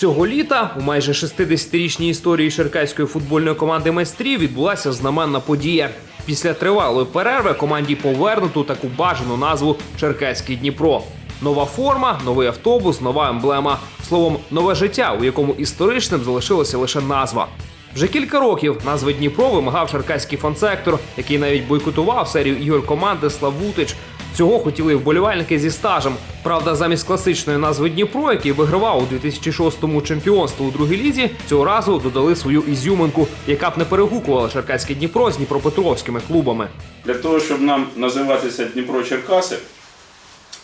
Цього літа у майже 60-річній історії черкаської футбольної команди майстрів відбулася знаменна подія. Після тривалої перерви команді повернуту таку бажану назву Черкаський Дніпро. Нова форма, новий автобус, нова емблема. Словом, нове життя, у якому історичним залишилася лише назва. Вже кілька років назви Дніпро вимагав черкаський фан-сектор, який навіть бойкотував серію ігор команди Славутич. Цього хотіли вболівальники зі стажем. Правда, замість класичної назви Дніпро, який вигравав у 2006-му чемпіонство у другій лізі, цього разу додали свою ізюминку, яка б не перегукувала черкаське Дніпро з дніпропетровськими клубами. Для того, щоб нам називатися Дніпро Черкаси,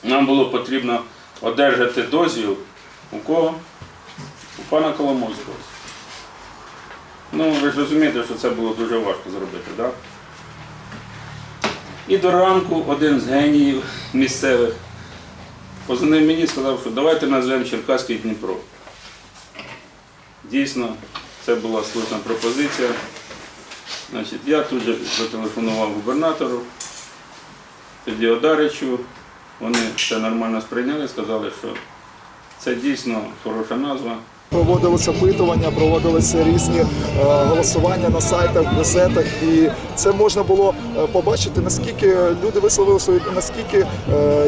нам було потрібно одержати дозвіл у кого? У пана Коломойського. Ну, ви ж розумієте, що це було дуже важко зробити, так? І до ранку один з геніїв місцевих позвонив мені і сказав, що давайте назвемо Черкаський Дніпро. Дійсно, це була слушна пропозиція. Значить, я тут же зателефонував губернатору, тоді Одаричу. Вони це нормально сприйняли, сказали, що це дійсно хороша назва. Проводилися опитування, проводилися різні е, голосування на сайтах, газетах, і це можна було е, побачити, наскільки люди висловили свою, наскільки е,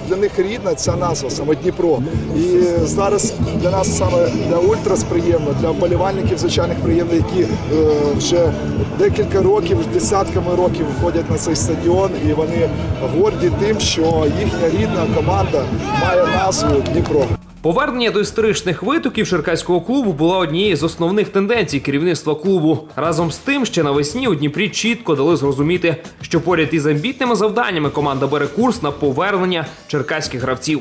для них рідна ця назва, саме Дніпро. І зараз для нас саме для ультрас приємно, для вболівальників звичайних приємно, які вже декілька років, десятками років входять на цей стадіон, і вони горді тим, що їхня рідна команда має назву Дніпро. Повернення до історичних витоків черкаського клубу була однією з основних тенденцій керівництва клубу. Разом з тим, ще навесні у Дніпрі чітко дали зрозуміти, що поряд із амбітними завданнями команда бере курс на повернення черкаських гравців.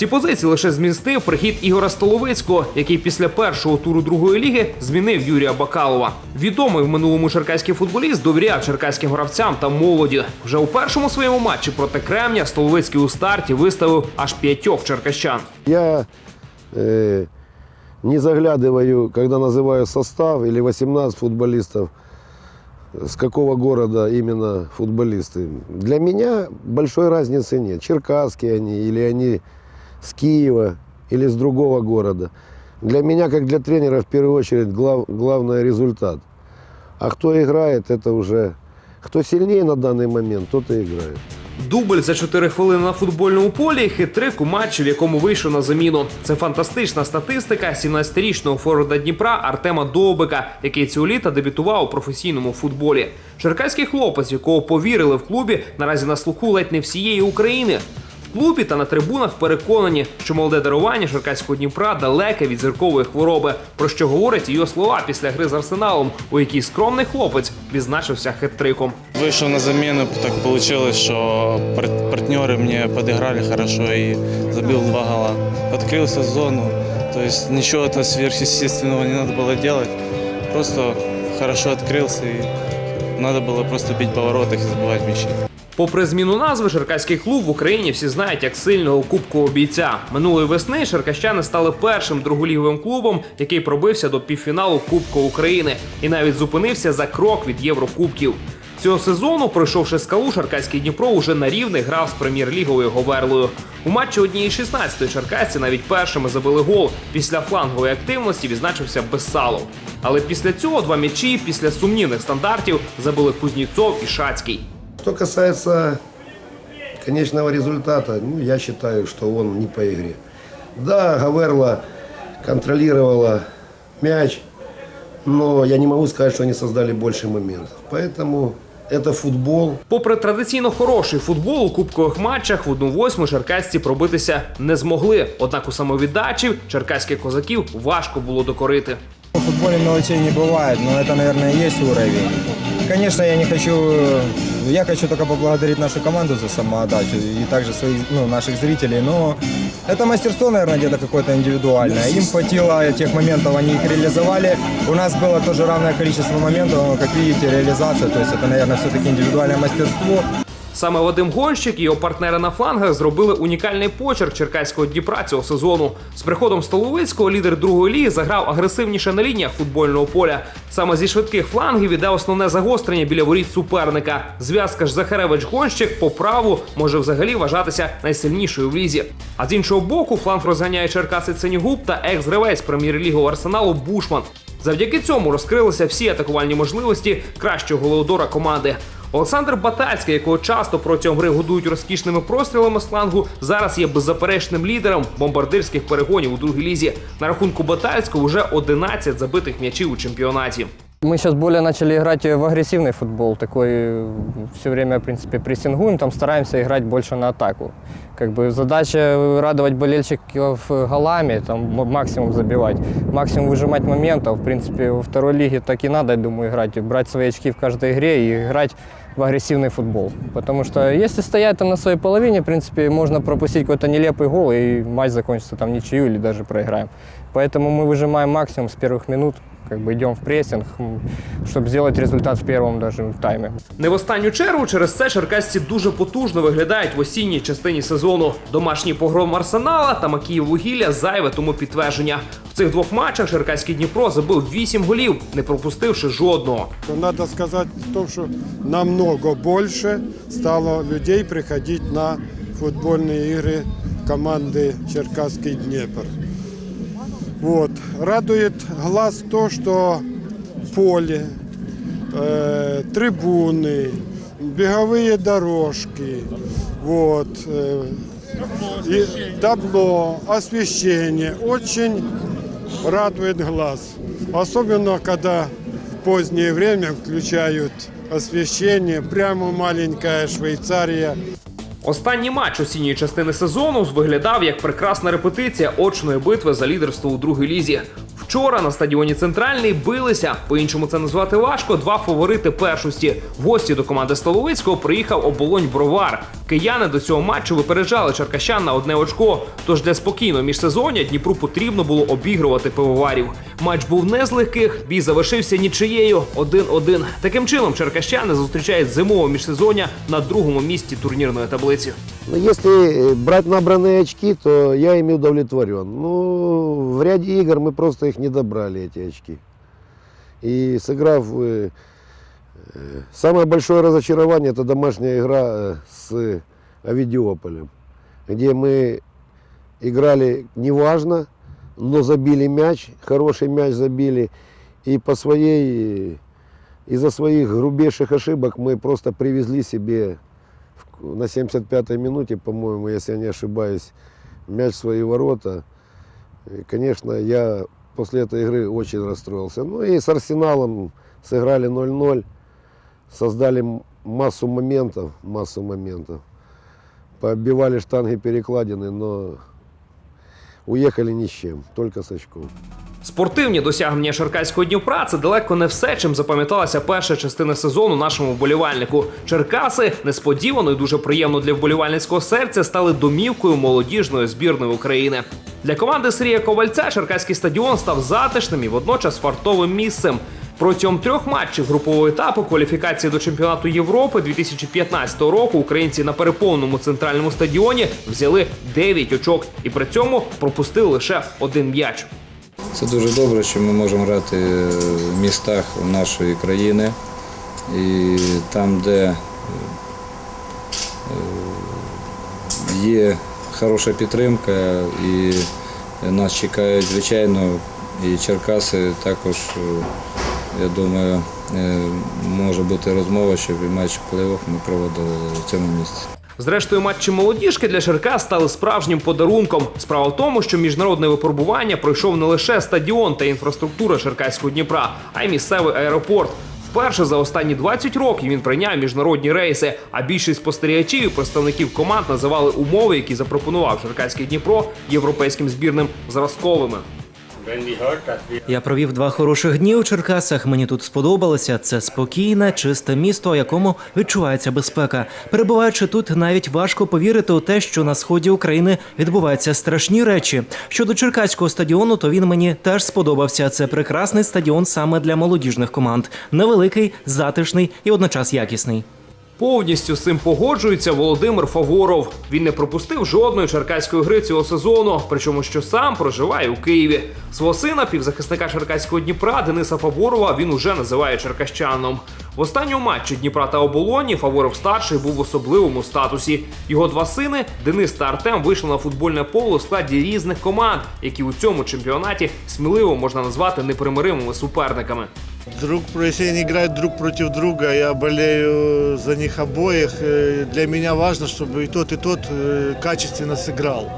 Ці позиції лише змістив прихід Ігора Столовицького, який після першого туру другої ліги змінив Юрія Бакалова. Відомий в минулому черкаський футболіст довіряв черкаським гравцям та молоді. Вже у першому своєму матчі проти Кремня Столовицький у старті виставив аж п'ятьох черкащан. Я э, не заглядываю, когда называю состав или 18 футболистов, с какого города именно футболисты. Для меня большой разницы нет. Черкасские они или они с Киева или с другого города. Для меня, как для тренера, в первую очередь, глав, главное результат. А кто играет, это уже... Кто сильнее на данный момент, тот и играет. Дубль за 4 хвилини на футбольному полі, хитрик у матчі, в якому вийшов на заміну. Це фантастична статистика 17-річного форварда Дніпра Артема Довбика, який цього літа дебютував у професійному футболі. Черкаський хлопець, якого повірили в клубі, наразі на слуху ледь не всієї України В клубі та на трибунах переконані, що молоде дарування черкаського Дніпра далеке від зіркової хвороби, про що говорять його слова після гри з арсеналом, у якій скромний хлопець відзначився хет-триком. Вышел на замену, так получилось, что пар- партнеры мне подыграли хорошо и забил два гола. Открылся в зону, то есть ничего это сверхъестественного не надо было делать. Просто хорошо открылся и надо было просто бить по воротах и забивать мячи. Попри зміну назви, черкаський клуб в Україні всі знають як сильного кубкового бійця. Минулої весни черкащани стали першим друголіговим клубом, який пробився до півфіналу Кубка України і навіть зупинився за крок від Єврокубків. Цього сезону, пройшовши скалу, Черкаський Дніпро уже на рівних грав з прем'єр-ліговою Говерлою. У матчі однієї 16-ї черкасці навіть першими забили гол. Після флангової активності відзначився Бессалов. Але після цього два м'ячі після сумнівних стандартів забили Кузніцов і Шацький. Что касается конечного результата, ну, я считаю, что он не по игре. Да, Гаверла контролировала мяч, но я не могу сказать, что они создали больше моментов. Поэтому это футбол. Попри традиційно хороший футбол у кубкових матчах, в одну восьму черкасці пробитися не змогли. Однак у самовіддачі черкаських козаків важко було докорити. В футболе мелочей не бывает, но это, наверное, и есть уровень. Конечно, я не хочу, я хочу только поблагодарить нашу команду за самоотдачу и также своих, ну, наших зрителей, но это мастерство, наверное, где-то какое-то индивидуальное. Им хватило тех моментов, они их реализовали. У нас было тоже равное количество моментов, но, как видите, реализация, то есть это, наверное, все-таки индивидуальное мастерство. Саме Вадим Гонщик і його партнери на флангах зробили унікальний почерк черкаського Дніпра цього сезону. З приходом Столовицького лідер другої ліги заграв агресивніше на лініях футбольного поля. Саме зі швидких флангів іде основне загострення біля воріт суперника. Зв'язка ж Захаревич Гонщик по праву може взагалі вважатися найсильнішою в лізі. А з іншого боку, фланг розганяє Черкаси Ценігуб та екс-гравець прем'єр-ліги Арсеналу Бушман. Завдяки цьому розкрилися всі атакувальні можливості кращого голеодора команди. Олександр Батальський, якого часто протягом гри годують розкішними прострілами слангу, зараз є беззаперечним лідером бомбардирських перегонів у другій лізі. На рахунку Батальського вже 11 забитих м'ячів у чемпіонаті. Мы сейчас более начали играть в агрессивный футбол, такой все время, в принципе, прессингуем, там стараемся играть больше на атаку. Как бы задача радовать болельщиков голами, там м- максимум забивать, максимум выжимать моментов. В принципе, во второй лиге так и надо, я думаю, играть, брать свои очки в каждой игре и играть в агрессивный футбол. Потому что если стоять там на своей половине, в принципе, можно пропустить какой-то нелепый гол, и матч закончится там ничью или даже проиграем. Поэтому мы выжимаем максимум с первых минут, как бы идем в прессинг, м, чтобы сделать результат в первом даже тайме. Не в останню чергу через це черкасці дуже потужно виглядають в осінній частині сезону. Домашній погром Арсенала та Макіїв вугілля зайве тому підтвердження. В цих двох матчах черкаський Дніпро забив 8 голів, не пропустивши жодного. Надо сказать в том, что намного больше стало людей приходить на футбольные игры команды Черкасский Днепр. Вот. Радует глаз то, что поле, э, трибуны, беговые дорожки, вот, э, и табло, освещение очень радует глаз. Особенно, когда в позднее время включают освещение, прямо маленькая Швейцария. Останній матч осінньої частини сезону виглядав як прекрасна репетиція очної битви за лідерство у другій лізі. Вчора на стадіоні Центральний билися, по-іншому це назвати важко. Два фаворити першості. В гості до команди Столовицького приїхав оболонь Бровар. Кияни до цього матчу випереджали черкащан на одне очко. Тож для спокійного міжсезоння Дніпру потрібно було обігрувати пивоварів. Матч був не з легких, бій завершився нічиєю 1-1. Таким чином, черкащани зустрічають зимове міжсезоння на другому місці турнірної таблиці. Но если э, брать набранные очки, то я ими удовлетворен. Ну, в ряде игр мы просто их не добрали, эти очки. И сыграв... э, Самое большое разочарование – это домашняя игра э, с Авидиополем, где мы играли неважно, но забили мяч, хороший мяч забили. И по своей, э, из-за своих грубейших ошибок мы просто привезли себе на 75-й минуте, по-моему, если я не ошибаюсь, мяч в свои ворота. И, конечно, я после этой игры очень расстроился. Ну и с Арсеналом сыграли 0-0, создали массу моментов, массу моментов. Пооббивали штанги перекладины, но уехали ни с чем, только с очком. Спортивні досягнення Черкаського Дніпра це далеко не все, чим запам'яталася перша частина сезону нашому вболівальнику. Черкаси несподівано і дуже приємно для вболівальницького серця стали домівкою молодіжної збірної України. Для команди Сергія Ковальця Черкаський стадіон став затишним і водночас фартовим місцем. Протягом трьох матчів групового етапу кваліфікації до чемпіонату Європи 2015 року українці на переповненому центральному стадіоні взяли 9 очок і при цьому пропустили лише один м'яч. Це дуже добре, що ми можемо грати в містах нашої країни. І там, де е, є хороша підтримка, і нас чекають, звичайно, і Черкаси також, е, я думаю, е, може бути розмова, щоб і матч плей-офф ми проводили в цьому місці. Зрештою, матчі молодіжки для Черкас стали справжнім подарунком. Справа в тому, що міжнародне випробування пройшов не лише стадіон та інфраструктура Черкаського Дніпра, а й місцевий аеропорт. Вперше за останні 20 років він прийняв міжнародні рейси. А більшість спостерігачів і представників команд називали умови, які запропонував Черкаський Дніпро європейським збірним зразковими. Я провів два хороших дні у Черкасах. Мені тут сподобалося. Це спокійне, чисте місто, у якому відчувається безпека. Перебуваючи тут, навіть важко повірити у те, що на сході України відбуваються страшні речі. Щодо черкаського стадіону, то він мені теж сподобався. Це прекрасний стадіон саме для молодіжних команд. Невеликий, затишний і водночас якісний. Повністю з цим погоджується Володимир Фаворов. Він не пропустив жодної черкаської гри цього сезону, причому що сам проживає у Києві. Свого сина, півзахисника черкаського Дніпра Дениса Фаворова, він уже називає черкащаном. В останньому матчі Дніпра та оболоні Фаворов старший був в особливому статусі. Його два сини Денис та Артем вийшли на футбольне поле у складі різних команд, які у цьому чемпіонаті сміливо можна назвати непримиримими суперниками. Друг, если они играют друг против друга, я болею за них обоих. Э, Для меня важно, чтобы и тот, и тот э, качественно сыграл.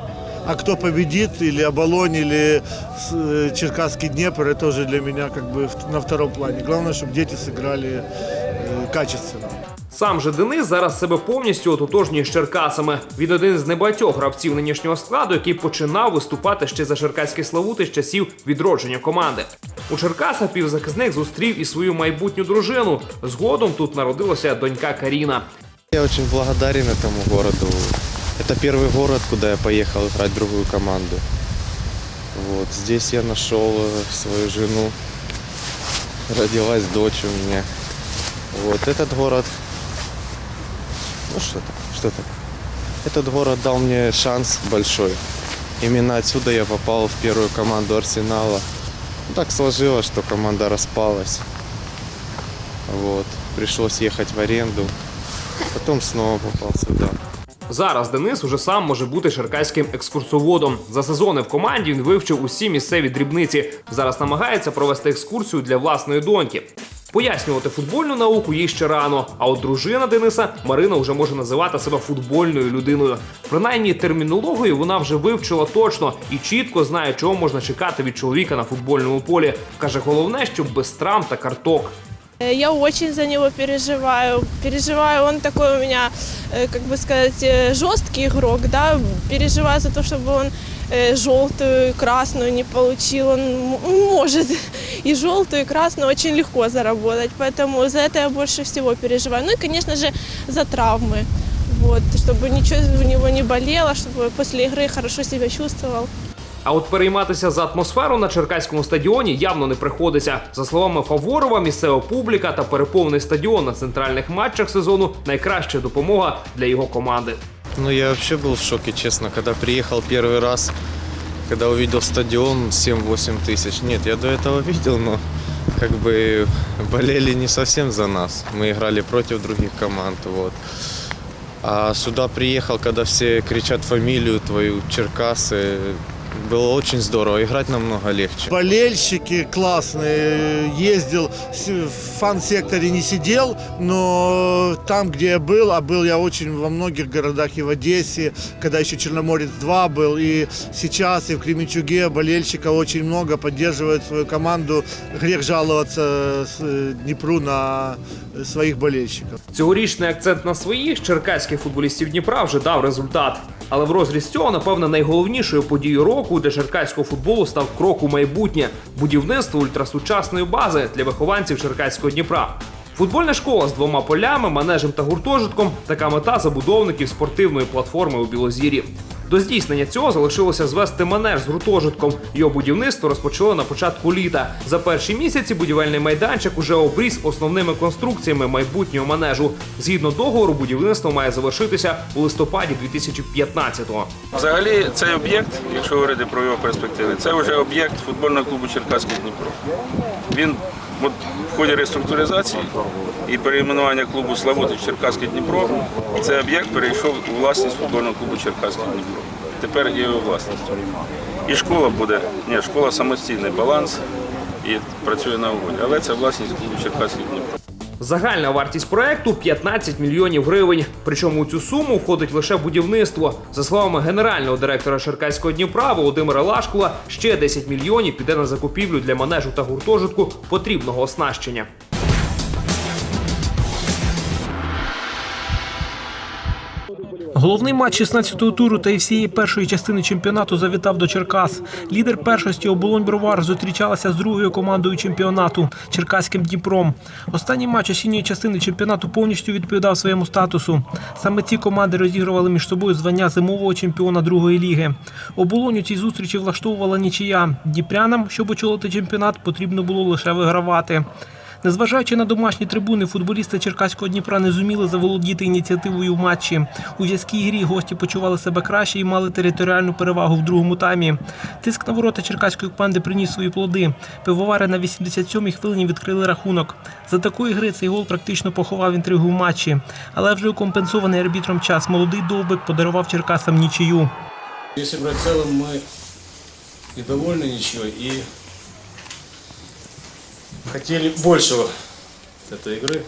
А кто победит, или Оболонь, или с- э, Черкасский Днепр, это уже для меня как бы в- на втором плане. Главное, чтобы дети сыграли э, качественно. Сам же Денис зараз себе повністю ототожнює з Черкасами. Він один з небагатьох гравців нинішнього складу, який починав виступати ще за черкаські славути з часів відродження команди. У Черкасах півзахисник зустрів і свою майбутню дружину. Згодом тут народилася донька Каріна. Я очень благодарен этому городу. Это первый город, куда я поехал играть в другую команду. Вот здесь я нашел э, свою жену. Родилась дочь у меня. Вот этот город. Ну что так, что так. Этот город дал мне шанс большой. Именно отсюда я попал в первую команду Арсенала. Так сложилось, что команда распалась. Вот. Пришлось ехать в аренду. Потом снова попал сюда. Зараз Денис уже сам може бути черкаським екскурсоводом. За сезони в команді він вивчив усі місцеві дрібниці. Зараз намагається провести екскурсію для власної доньки. Пояснювати футбольну науку їй ще рано. А от дружина Дениса Марина вже може називати себе футбольною людиною. Принаймні термінологію вона вже вивчила точно і чітко знає, чого можна чекати від чоловіка на футбольному полі. каже, головне, щоб без травм та карток. Э, Я очень за него переживаю. Переживаю, он такой у меня, э, как бы сказать, э, жесткий игрок, да. Переживаю за то, чтобы он э, желтую, и красную не получил. Он м- может и желтую, и красную очень легко заработать. Поэтому за это я больше всего переживаю. Ну и, конечно же, за травмы. Вот, чтобы ничего у него не болело, чтобы после игры хорошо себя чувствовал. А от перейматися за атмосферу на черкаському стадіоні явно не приходиться. За словами Фаворова, місцева публіка та переповнений стадіон на центральних матчах сезону найкраща допомога для його команди. Ну, я вообще был в шоке, честно, когда приехал первый раз, когда увидел стадион 7-8 тысяч. Нет, я до этого видел, но как бы болели не совсем за нас. Мы играли против других команд, вот. А сюда приехал, когда все кричат фамилию твою, Черкасы, было очень здорово, играть намного легче. Болельщики классные. Ездил, с- в фан-секторе не сидел, но там, где я был, а был я очень во многих городах, и в Одессе, когда еще Черноморец 2 был, и сейчас, и в Кременчуге болельщиков очень много, поддерживают свою команду. Грех жаловаться с- э, Днепру на э, своих болельщиков. Цьогорічний акцент на своїх черкаських футболістів Дніпра вже дав результат. Але в розріз цього, напевно, найголовнішою подією року для черкаського футболу став крок у майбутнє будівництво ультрасучасної бази для вихованців черкаського Дніпра. Футбольна школа з двома полями, манежем та гуртожитком така мета забудовників спортивної платформи у Білозір'ї. До здійснення цього залишилося звести манеж з гуртожитком. Його будівництво розпочало на початку літа. За перші місяці будівельний майданчик уже обріз основними конструкціями майбутнього манежу. Згідно договору, будівництво має завершитися у листопаді 2015-го. Взагалі, цей об'єкт, якщо говорити про його перспективи, це вже об'єкт футбольного клубу Черкаський Дніпро. Він от, в ході реструктуризації і перейменування клубу Славути в Черкаський Дніпро, цей об'єкт перейшов у власність футбольного клубу Черкаський Дніпро. Тепер є його власністю. І школа буде, ні, школа самостійний баланс і працює на угоді. Але це власність клубу Черкаський Дніпро. Загальна вартість проекту 15 мільйонів гривень. Причому у цю суму входить лише будівництво. За словами генерального директора Черкаського Дніпра Володимира Лашкула, ще 10 мільйонів піде на закупівлю для манежу та гуртожитку потрібного оснащення. Головний матч 16-го туру та й всієї першої частини чемпіонату завітав до Черкас. Лідер першості оболонь Бровар зустрічалася з другою командою чемпіонату Черкаським Дніпром. Останній матч осінньої частини чемпіонату повністю відповідав своєму статусу. Саме ці команди розігрували між собою звання зимового чемпіона другої ліги. Оболонь у цій зустрічі влаштовувала нічия. Дніпрянам, щоб очолити чемпіонат, потрібно було лише вигравати. Незважаючи на домашні трибуни, футболісти Черкаського Дніпра не зуміли заволодіти ініціативою в матчі. У в'язкій грі гості почували себе краще і мали територіальну перевагу в другому таймі. Тиск на ворота черкаської команди приніс свої плоди. Пивовари на 87-й хвилині відкрили рахунок. За такої гри цей гол практично поховав інтригу в матчі. Але вже компенсований арбітром час молодий довбик подарував Черкасам нічию. Если брать в целом, мы и довольны ничего, и хотели большего от этой игры.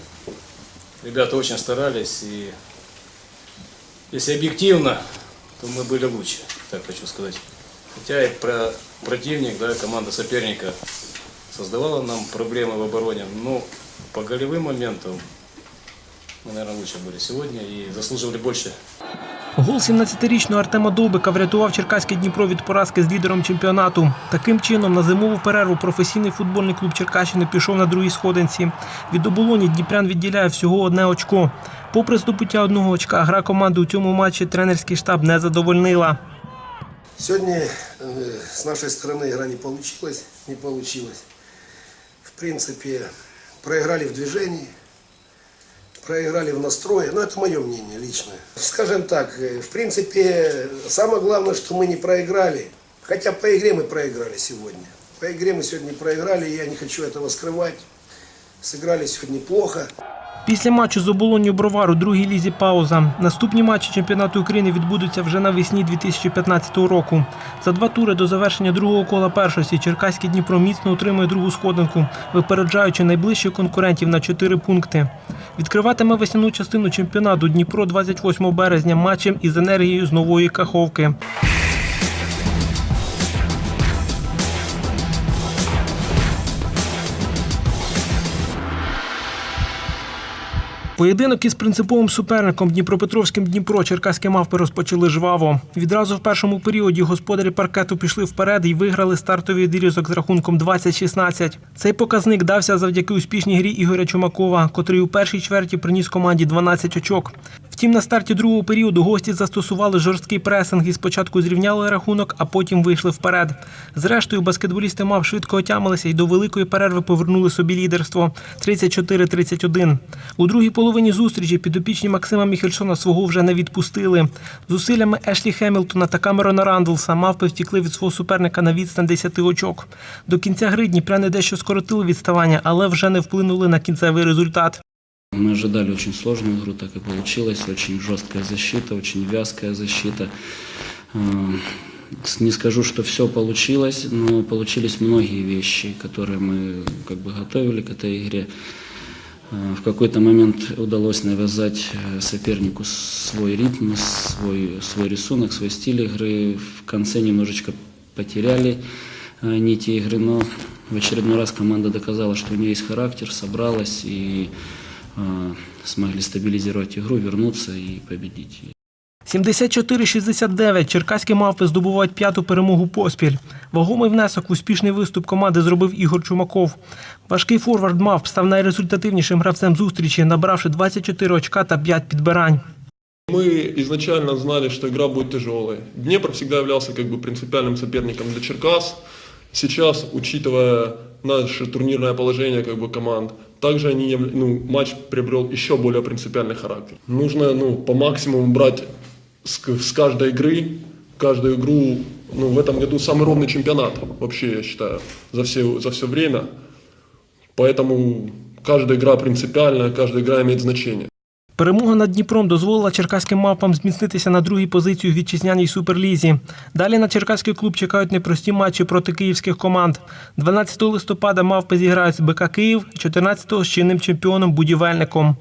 Ребята очень старались, и если объективно, то мы были лучше, так хочу сказать. Хотя и про противник, да, команда соперника создавала нам проблемы в обороне, но по голевым моментам мы, наверное, лучше были сегодня и заслуживали больше. Гол 17-річного Артема Довбика врятував Черкаське Дніпро від поразки з лідером чемпіонату. Таким чином, на зимову перерву професійний футбольний клуб Черкащини пішов на другій сходинці. Від оболоні Дніпрян відділяє всього одне очко. Попри здобуття одного очка, гра команди у цьому матчі тренерський штаб не задовольнила. Сегодня э, с нашей стороны игра не получилась, не получилась. В принципе, проиграли в движении, проиграли в настрое, но это мое мнение личное. Скажем так, э, в принципе, самое главное, что мы не проиграли, хотя по игре мы проиграли сегодня. По игре мы сегодня проиграли, я не хочу этого скрывать. Сыграли сегодня плохо. Після матчу з оболонню Бровар у другій лізі пауза. Наступні матчі чемпіонату України відбудуться вже навесні 2015 року. За два тури до завершення другого кола першості Черкаський Дніпро міцно утримує другу сходинку, випереджаючи найближчих конкурентів на 4 пункти. Відкриватиме весняну частину чемпіонату Дніпро 28 березня матчем із енергією з нової каховки. Поєдинок із принциповим суперником Дніпропетровським Дніпро черкаські мавпи розпочали жваво. Відразу в першому періоді господарі паркету пішли вперед і виграли стартовий дирізок з рахунком 20-16. Цей показник дався завдяки успішній грі Ігоря Чумакова, котрий у першій чверті приніс команді 12 очок. Втім, на старті другого періоду гості застосували жорсткий пресинг і спочатку зрівняли рахунок, а потім вийшли вперед. Зрештою, баскетболісти мав швидко отямилися і до великої перерви повернули собі лідерство 34-31. У другій половині зустрічі підопічні Максима Міхельсона свого вже не відпустили. Зусиллями Ешлі Хемілтона та Камерона Рандлса мавпи втікли від свого суперника на відстань 10 очок. До кінця гри дніпряни дещо скоротили відставання, але вже не вплинули на кінцевий результат. Мы ожидали очень сложную игру, так и получилось. Очень жесткая защита, очень вязкая защита. Э, Не скажу, что все получилось, но получились многие вещи, которые мы как бы готовили к этой игре. Э, В какой-то момент удалось навязать э, сопернику свой ритм, свой, свой рисунок, свой стиль игры. В конце немножечко потеряли э, нити игры, но в очередной раз команда доказала, что у нее есть характер, собралась и смогли стабилизировать игру, вернуться и победить. 74-69 черкаські мавпи здобувають п'яту перемогу поспіль. Вагомий внесок в успішний виступ команди зробив Ігор Чумаков. Важкий форвард мавп став найрезультативнішим гравцем зустрічі, набравши 24 очка та 5 підбирань. Мы изначально знали, что игра будет тяжелой. Днепр всегда являлся как бы принципиальным соперником для Черкас. Сейчас, учитывая наше турнирное положение как бы команд, также они, ну, матч приобрел еще более принципиальный характер. Нужно ну, по максимуму брать с, с каждой игры, каждую игру. Ну, в этом году самый ровный чемпионат, вообще, я считаю, за все, за все время. Поэтому каждая игра принципиальная, каждая игра имеет значение. Перемога над Дніпром дозволила черкаським мавпам зміцнитися на другій позиції в вітчизняній суперлізі. Далі на черкаський клуб чекають непрості матчі проти київських команд. 12 листопада мавпи зіграють з БК Київ, 14-го з чинним чемпіоном будівельником.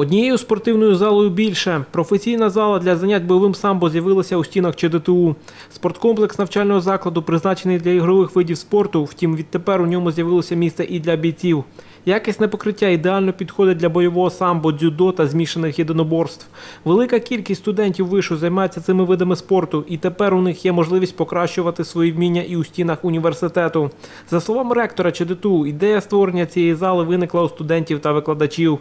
Однією спортивною залою більше. Професійна зала для занять бойовим самбо з'явилася у стінах ЧДТУ. Спорткомплекс навчального закладу призначений для ігрових видів спорту, втім відтепер у ньому з'явилося місце і для бійців. Якісне покриття ідеально підходить для бойового самбо, дзюдо та змішаних єдиноборств. Велика кількість студентів вишу займається цими видами спорту, і тепер у них є можливість покращувати свої вміння і у стінах університету. За словами ректора ЧДТУ, ідея створення цієї зали виникла у студентів та викладачів.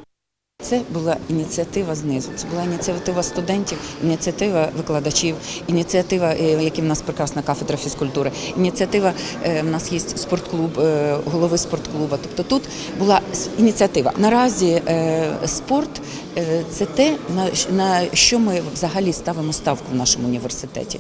Це була ініціатива знизу. Це була ініціатива студентів, ініціатива викладачів, ініціатива, е, які в нас прекрасна кафедра фізкультури, ініціатива е, в нас є спортклуб, е, голови спортклуба. Тобто тут була ініціатива. Наразі спорт це те, на що ми взагалі ставимо ставку в нашому університеті.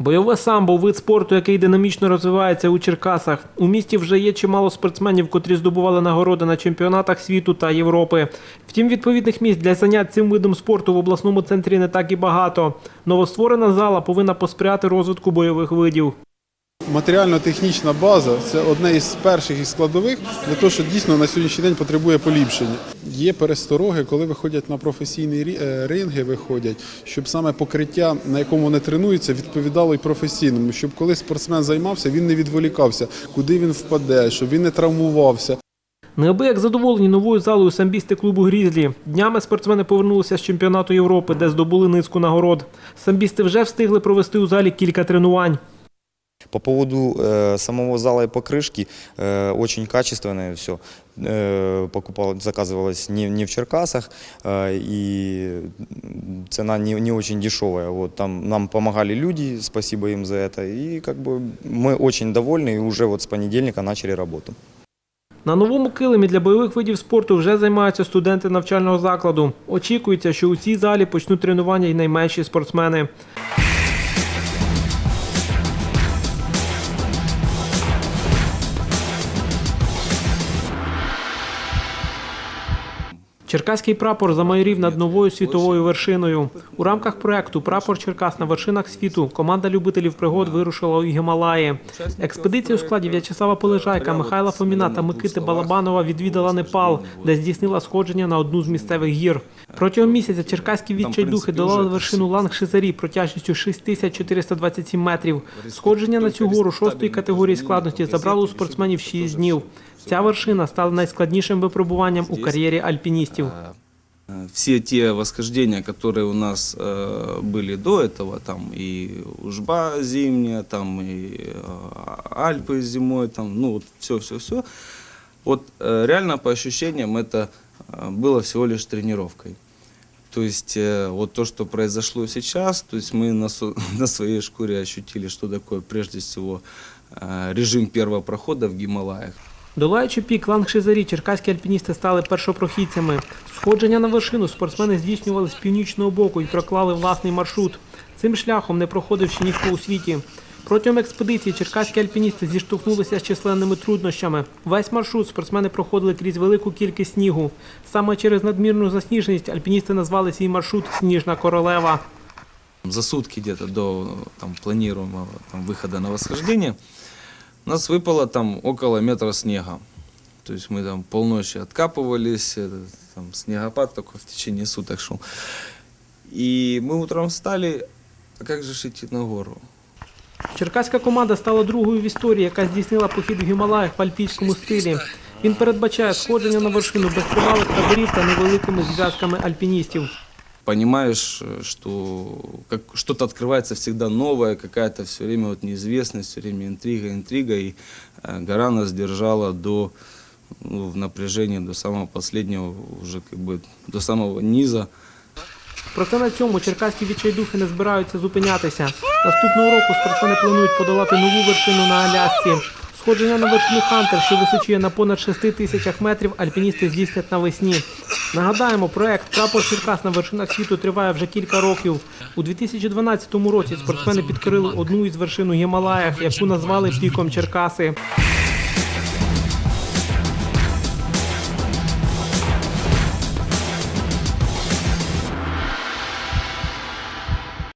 Бойове самбо – вид спорту, який динамічно розвивається у Черкасах. У місті вже є чимало спортсменів, котрі здобували нагороди на чемпіонатах світу та Європи. Втім, відповідних місць для занять цим видом спорту в обласному центрі не так і багато. Новостворена зала повинна посприяти розвитку бойових видів. Матеріально-технічна база це одне із перших із складових для того, що дійсно на сьогоднішній день потребує поліпшення. Є перестороги, коли виходять на професійні е, ринги, виходять, щоб саме покриття, на якому вони тренуються, відповідало й професійному, щоб коли спортсмен займався, він не відволікався, куди він впаде, щоб він не травмувався. Неабияк задоволені новою залою самбісти клубу Грізлі. Днями спортсмени повернулися з чемпіонату Європи, де здобули низку нагород. Самбісти вже встигли провести у залі кілька тренувань. По поводу э, самого зала и покрышки, э, очень качественное все. Э, покупал, заказывалось не, не в Черкасах, э, и цена не, не очень дешевая. Вот, там нам помогали люди, спасибо им за это. И как бы мы очень довольны, и уже вот с понедельника начали работу. На новому килимі для бойових видів спорту вже займаються студенти навчального закладу. Очікується, що у цій залі почнуть тренування й найменші спортсмени. Черкаський прапор замайорів над новою світовою вершиною. У рамках проекту Прапор Черкас на вершинах світу команда любителів пригод вирушила у Гімалаї. Експедиція у складі В'ячеслава Полежайка, Михайла Фоміна та Микити Балабанова відвідала Непал, де здійснила сходження на одну з місцевих гір. Протягом місяця черкаські відчайдухи долали вершину Лангшизарі протяжністю 6427 метрів. Сходження на цю гору шостої категорії складності забрало у спортсменів 6 днів. Ця вершина стала найскладнішим випробуванням у кар'єрі альпіністів. все те восхождения, которые у нас э, были до этого, там и Ужба зимняя, там и э, Альпы зимой, там, ну, вот все-все-все. Вот э, реально по ощущениям это э, было всего лишь тренировкой. То есть э, вот то, что произошло сейчас, то есть мы на, со- на своей шкуре ощутили, что такое прежде всего э, режим первого прохода в Гималаях. Долаючи пік Лангшизарі, черкаські альпіністи стали першопрохідцями. Сходження на вершину спортсмени здійснювали з північного боку і проклали власний маршрут. Цим шляхом не проходив ще ніхто у світі. Протягом експедиції черкаські альпіністи зіштовхнулися з численними труднощами. Весь маршрут спортсмени проходили крізь велику кількість снігу. Саме через надмірну засніженість альпіністи назвали свій маршрут Сніжна королева. За сутки где-то до там, планируемого там, выхода на восхождение у нас выпало там около метра снега. То есть мы там полночи откапывались, это, там снегопад только в течение суток шел. И мы утром встали, а как же ж идти на гору? Черкаська команда стала другою в історії, яка здійснила похід в Гімалаях в альпійському стилі. Він передбачає сходження на вершину без тривалих таборів та невеликими зв'язками альпіністів. Понимаешь, э, что как, что-то открывается всегда новое, какая-то все время вот неизвестность, все время интрига, интрига. И э, гора нас держала до ну, в напряжении до самого последнего, уже как бы до самого низа. Проте на цьому черкаські відчайдухи не збираються зупинятися. Наступного року спортсмени планують подолати нову вершину на Алясці. Сходження на вершину Хантер, що височує на понад 6 тисячах метрів, альпіністи здійснять навесні. Нагадаємо, проект Прапор Черкас на вершинах світу триває вже кілька років. У 2012 році спортсмени підкорили одну із вершин у Гімалаях, яку назвали піком Черкаси.